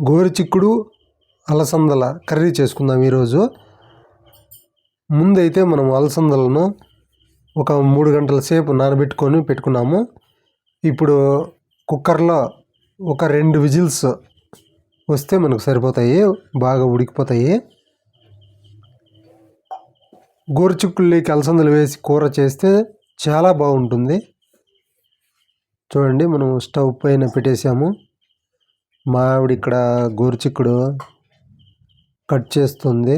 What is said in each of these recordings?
గోరుచిక్కుడు అలసందల curry చేసుకుందాం ఈరోజు. ముందైతే మనం అలసందలను ఒక మూడు గంటల సేపు నానబెట్టుకొని పెట్టుకున్నాము. ఇప్పుడు కుక్కర్లో ఒక రెండు విజిల్స్ వస్తే మనకు సరిపోతాయి బాగా ఉడికిపోతాయి. గోరుచిక్కుల్లోకి అలసందలు వేసి కూర చేస్తే చాలా బాగుంటుంది. చూడండి మనం స్టవ్ పైన పెట్టేసాము మా ఆవిడ ఇక్కడ గోరుచిక్కుడు కట్ చేస్తుంది.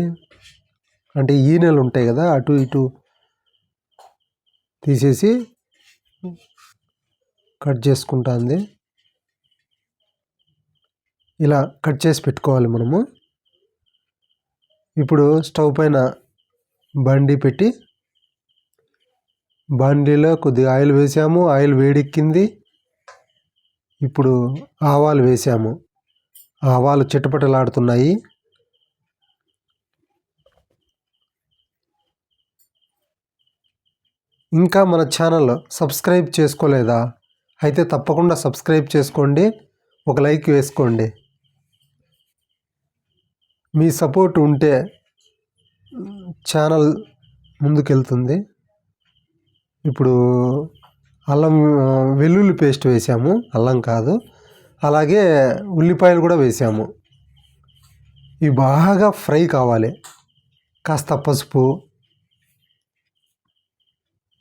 అంటే ఈనెలు ఉంటాయి కదా అటు ఇటు తీసేసి కట్ చేసుకుంటుంది. ఇలా కట్ చేసి పెట్టుకోవాలి మనము. ఇప్పుడు స్టవ్ పైన బండి పెట్టి బండిలో కొద్దిగా ఆయిల్ వేసాము ఆయిల్ వేడెక్కింది. ఇప్పుడు ఆవాలు వేసాము. ఆవాలు చిటపటలాడుతున్నాయి. ఇంకా మన ఛానల్ సబ్స్క్రైబ్ చేసుకోలేదా? అయితే తప్పకుండా సబ్స్క్రైబ్ చేసుకోండి. ఒక లైక్ వేసుకోండి. మీ సపోర్ట్ ఉంటే ఛానల్ ముందుకెళ్తుంది. ఇప్పుడు అల్లం వెల్లుల్లి పేస్ట్ వేసాము. అల్లం కాదు. అలాగే ఉల్లిపాయలు కూడా వేసాము. ఇవి బాగా ఫ్రై కావాలి. కాస్త పసుపు.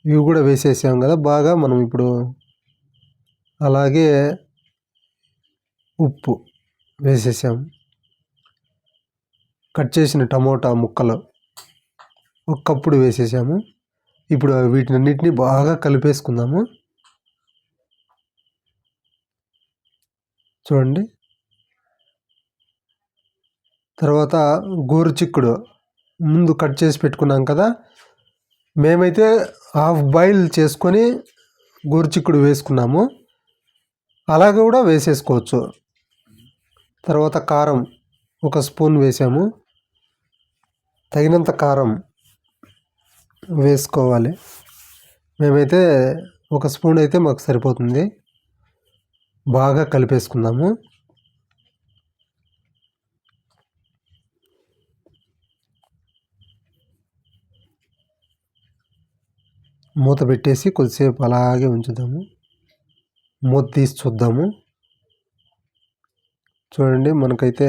ఇవి కూడా వేసేసాం కదా బాగా మనం ఇప్పుడు అలాగే ఉప్పు వేసేసాం. కట్ చేసిన టమోటా ముక్కలు ఒక్కప్పుడు వేసేసాము. ఇప్పుడు వీటినన్నిటిని బాగా కలిపేసుకుందాము. చూడండి. తర్వాత గోరుచిక్కుడు ముందు కట్ చేసి పెట్టుకున్నాం కదా. మేమైతే హాఫ్ బాయిల్ చేసుకొని గోరుచిక్కుడు వేసుకున్నాము. అలాగే కూడా వేసేసుకోవచ్చు. తర్వాత కారం ఒక స్పూన్ వేసాము. తగినంత కారం వేసుకోవాలి. మేమైతే ఒక స్పూన్ అయితే మాకు సరిపోతుంది. బాగా కలిపేసుకుందాము. మూత పెట్టేసి కొద్దిసేపు అలాగే ఉంచుదాము. మూత తీసి చూద్దాము. చూడండి మనకైతే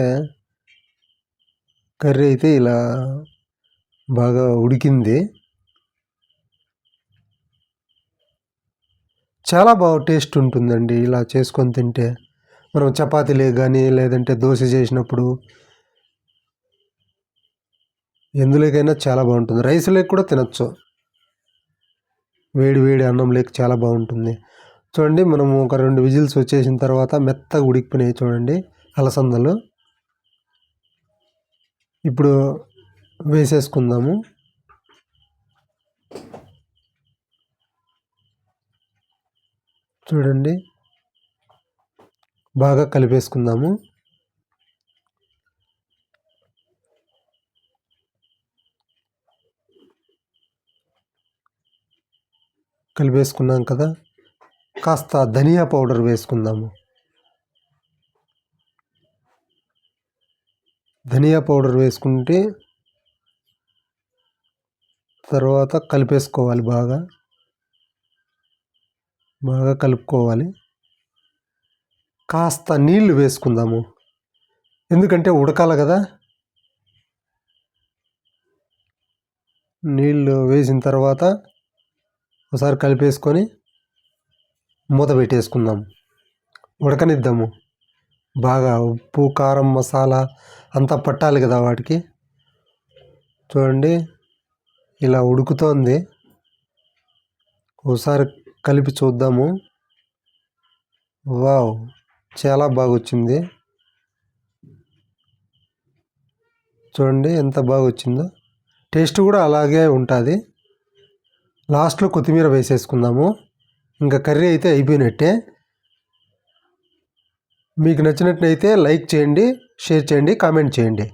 కర్రీ అయితే ఇలా బాగా ఉడికింది. చాలా బాగా టేస్ట్ ఉంటుందండి ఇలా చేసుకొని తింటే. మనం చపాతీలే కానీ లేదంటే దోశ చేసినప్పుడు ఎందులోకైనా చాలా బాగుంటుంది. రైస్ లేక కూడా తినచ్చు. వేడి వేడి అన్నం లేక చాలా బాగుంటుంది. చూడండి మనం ఒక రెండు విజిల్స్ వచ్చేసిన తర్వాత మెత్తగా ఉడికిపోయినాయి చూడండి అలసందలు. ఇప్పుడు వేసేసుకుందాము. చూడండి. బాగా కలిపేసుకుందాము. కలిపేసుకున్నాం కదా. కాస్త ధనియా పౌడర్ వేసుకుందాము. ధనియా పౌడర్ వేసుకుంటే తర్వాత కలిపేసుకోవాలి బాగా. బాగా కలుపుకోవాలి. కాస్త నీళ్ళు వేసుకుందాము. ఎందుకంటే ఉడకాలి కదా. నీళ్ళు వేసిన తర్వాత ఒకసారి కలిపేసుకొని మూత పెట్టేసుకుందాం. ఉడకనిద్దాము. బాగా ఉప్పు కారం మసాలా అంతా పట్టాలి కదా వాటికి. చూడండి ఇలా ఉడుకుతోంది. ఒకసారి కలిపి చూద్దాము. వావ్ చాలా బాగా వచ్చింది చూడండి ఎంత బాగా వచ్చిందో టేస్ట్ కూడా అలాగే ఉంటుంది. లాస్ట్లో కొత్తిమీర వేసేసుకుందాము. ఇంకా కర్రీ అయితే అయిపోయినట్టే. మీకు నచ్చినట్లయితే లైక్ చేయండి షేర్ చేయండి కామెంట్ చేయండి.